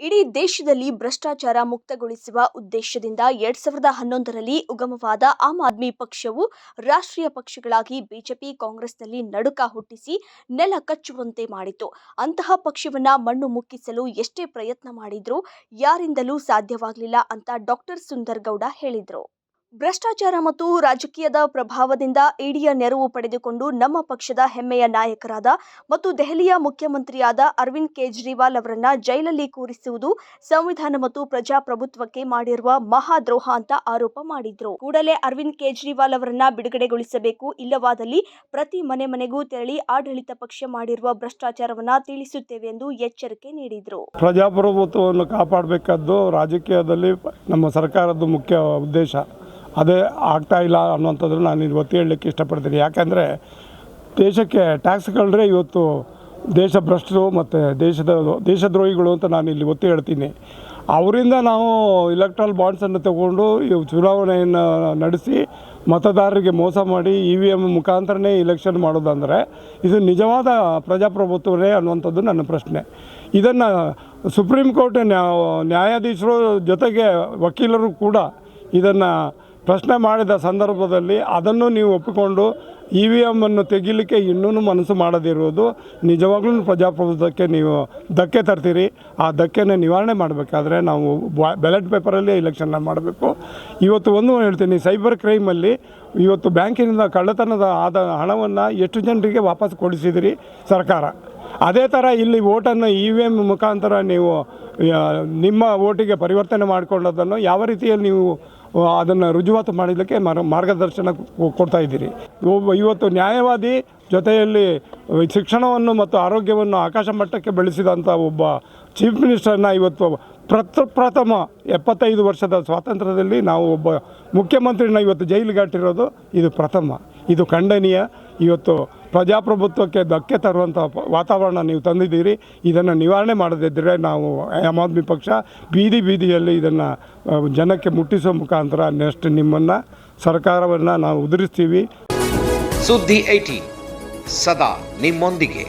ಇಡೀ ದೇಶದಲ್ಲಿ ಭ್ರಷ್ಟಾಚಾರ ಮುಕ್ತಗೊಳಿಸುವ ಉದ್ದೇಶದಿಂದ ಎರಡ್ ಸಾವಿರದ ಹನ್ನೊಂದರಲ್ಲಿ ಉಗಮವಾದ ಆಮ್ ಆದ್ಮಿ ಪಕ್ಷವು ರಾಷ್ಟ್ರೀಯ ಪಕ್ಷಗಳಾಗಿ ಬಿಜೆಪಿ ಕಾಂಗ್ರೆಸ್ನಲ್ಲಿ ನಡುಕ ಹುಟ್ಟಿಸಿ ನೆಲ ಕಚ್ಚುವಂತೆ ಮಾಡಿತು. ಅಂತಹ ಪಕ್ಷವನ್ನ ಮಣ್ಣು ಮುಕ್ಕಿಸಲು ಎಷ್ಟೇ ಪ್ರಯತ್ನ ಮಾಡಿದ್ರೂ ಯಾರಿಂದಲೂ ಸಾಧ್ಯವಾಗಲಿಲ್ಲ ಅಂತ ಡಾಕ್ಟರ್ ಸುಂದರ್ ಗೌಡ ಹೇಳಿದರು. ಭ್ರಷ್ಟಾಚಾರ ಮತ್ತು ರಾಜಕೀಯದ ಪ್ರಭಾವದಿಂದ ಇಡಿಯ ನೆರವು ಪಡೆದುಕೊಂಡು ನಮ್ಮ ಪಕ್ಷದ ಹೆಮ್ಮೆಯ ನಾಯಕರಾದ ಮತ್ತು ದೆಹಲಿಯ ಮುಖ್ಯಮಂತ್ರಿಯಾದ ಅರವಿಂದ್ ಕೇಜ್ರಿವಾಲ್ ಅವರನ್ನ ಜೈಲಲ್ಲಿ ಕೂರಿಸುವುದು ಸಂವಿಧಾನ ಮತ್ತು ಪ್ರಜಾಪ್ರಭುತ್ವಕ್ಕೆ ಮಾಡಿರುವ ಮಹಾದ್ರೋಹ ಅಂತ ಆರೋಪ ಮಾಡಿದ್ರು. ಕೂಡಲೇ ಅರವಿಂದ್ ಕೇಜ್ರಿವಾಲ್ ಅವರನ್ನ ಬಿಡುಗಡೆಗೊಳಿಸಬೇಕು, ಇಲ್ಲವಾದಲ್ಲಿ ಪ್ರತಿ ಮನೆ ಮನೆಗೂ ತೆರಳಿ ಆಡಳಿತ ಪಕ್ಷ ಮಾಡಿರುವ ಭ್ರಷ್ಟಾಚಾರವನ್ನ ತಿಳಿಸುತ್ತೇವೆ ಎಂದು ಎಚ್ಚರಿಕೆ ನೀಡಿದ್ರು. ಪ್ರಜಾಪ್ರಭುತ್ವವನ್ನು ಕಾಪಾಡಬೇಕಾದ್ದು ರಾಜಕೀಯದಲ್ಲಿ ನಮ್ಮ ಸರ್ಕಾರದ ಮುಖ್ಯ ಉದ್ದೇಶ. ಅದೇ ಆಗ್ತಾ ಇಲ್ಲ ಅನ್ನುವಂಥದ್ದು ನಾನು ಇವತ್ತು ಒತ್ತಿ ಹೇಳಲಿಕ್ಕೆ ಇಷ್ಟಪಡ್ತೀನಿ. ಯಾಕೆಂದರೆ ದೇಶಕ್ಕೆ ಟ್ಯಾಕ್ಸ್ ಕಳೆದ್ರೆ ಇವತ್ತು ದೇಶ ಭ್ರಷ್ಟರು ಮತ್ತು ದೇಶದ ದೇಶದ್ರೋಹಿಗಳು ಅಂತ ನಾನು ಇಲ್ಲಿ ಒತ್ತಿ ಹೇಳ್ತೀನಿ. ಅವರಿಂದ ನಾವು ಇಲೆಕ್ಟ್ರಲ್ ಬಾಂಡ್ಸನ್ನು ತಗೊಂಡು ಚುನಾವಣೆಯನ್ನು ನಡೆಸಿ ಮತದಾರರಿಗೆ ಮೋಸ ಮಾಡಿ ಇ ವಿ ಎಂ ಮುಖಾಂತರನೇ ಇಲೆಕ್ಷನ್ ಮಾಡೋದಂದರೆ ಇದು ನಿಜವಾದ ಪ್ರಜಾಪ್ರಭುತ್ವವೇ ಅನ್ನುವಂಥದ್ದು ನನ್ನ ಪ್ರಶ್ನೆ. ಇದನ್ನು ಸುಪ್ರೀಂ ಕೋರ್ಟ್ ನ್ಯಾ- ನ್ಯಾಯಾಧೀಶರು ಜೊತೆಗೆ ವಕೀಲರು ಕೂಡ ಇದನ್ನು ಪ್ರಶ್ನೆ ಮಾಡಿದ ಸಂದರ್ಭದಲ್ಲಿ ಅದನ್ನು ನೀವು ಒಪ್ಪಿಕೊಂಡು ಇ ವಿ ಎಮ್ಮನ್ನು ತೆಗಿಲಿಕ್ಕೆ ಇನ್ನೂ ಮನಸ್ಸು ಮಾಡದಿರುವುದು ನಿಜವಾಗ್ಲೂ ಪ್ರಜಾಪ್ರಭುತ್ವಕ್ಕೆ ನೀವು ಧಕ್ಕೆ ತರ್ತೀರಿ. ಆ ಧಕ್ಕೆನ ನಿವಾರಣೆ ಮಾಡಬೇಕಾದ್ರೆ ನಾವು ಬ್ಯಾಲೆಟ್ ಪೇಪರಲ್ಲಿ ಇಲೆಕ್ಷನ್ನ ಮಾಡಬೇಕು. ಇವತ್ತು ಒಂದು ಹೇಳ್ತೀನಿ, ಸೈಬರ್ ಕ್ರೈಮಲ್ಲಿ ಇವತ್ತು ಬ್ಯಾಂಕಿನಿಂದ ಕಳ್ಳತನದ ಆದ ಹಣವನ್ನು ಎಷ್ಟು ಜನರಿಗೆ ವಾಪಸ್ ಕೊಡಿಸಿದಿರಿ ಸರ್ಕಾರ. ಅದೇ ಥರ ಇಲ್ಲಿ ಓಟನ್ನು ಇ ವಿ ಎಂ ಮುಖಾಂತರ ನೀವು ನಿಮ್ಮ ಓಟಿಗೆ ಪರಿವರ್ತನೆ ಮಾಡಿಕೊಂಡದನ್ನು ಯಾವ ರೀತಿಯಲ್ಲಿ ನೀವು ಅದನ್ನು ರುಜುವಾತು ಮಾಡಲಿಕ್ಕೆ ಮಾರ್, ಮಾರ್ಗದರ್ಶನ ಕೊಡ್ತಾ ಇದ್ದೀರಿ. ಇವತ್ತು ನ್ಯಾಯವಾದಿ ಜೊತೆಯಲ್ಲಿ ಶಿಕ್ಷಣವನ್ನು ಮತ್ತು ಆರೋಗ್ಯವನ್ನು ಆಕಾಶ ಮಟ್ಟಕ್ಕೆ ಬೆಳೆಸಿದಂಥ ಒಬ್ಬ ಚೀಫ್ ಮಿನಿಸ್ಟರ್ನ ಇವತ್ತು ಪ್ರಥ ಪ್ರಥಮ ಎಪ್ಪತ್ತೈದು ವರ್ಷದ ಸ್ವಾತಂತ್ರ್ಯದಲ್ಲಿ ನಾವು ಒಬ್ಬ ಮುಖ್ಯಮಂತ್ರಿನ ಇವತ್ತು ಜೈಲಿಗಾಟಿರೋದು ಇದು ಪ್ರಥಮ. ಇದು ಖಂಡನೀಯ. ಇವತ್ತು ಪ್ರಜಾಪ್ರಭುತ್ವಕ್ಕೆ ಧಕ್ಕೆ ತರುವಂಥ ವಾತಾವರಣ ನೀವು ತಂದಿದ್ದೀರಿ, ಇದನ್ನು ನಿವಾರಣೆ ಮಾಡದಿದ್ದರೆ ನಾವು ಆಮ್ ಆದ್ಮಿ ಪಕ್ಷ ಬೀದಿ ಬೀದಿಯಲ್ಲಿ ಇದನ್ನು ಜನಕ್ಕೆ ಮುಟ್ಟಿಸೋ ಮುಖಾಂತರ ನೆಕ್ಸ್ಟ್ ನಿಮ್ಮನ್ನು, ಸರ್ಕಾರವನ್ನು ನಾವು ಉದುರಿಸ್ತೀವಿ. ಸುದ್ದಿ ಐಟಿ ಸದಾ ನಿಮ್ಮೊಂದಿಗೆ.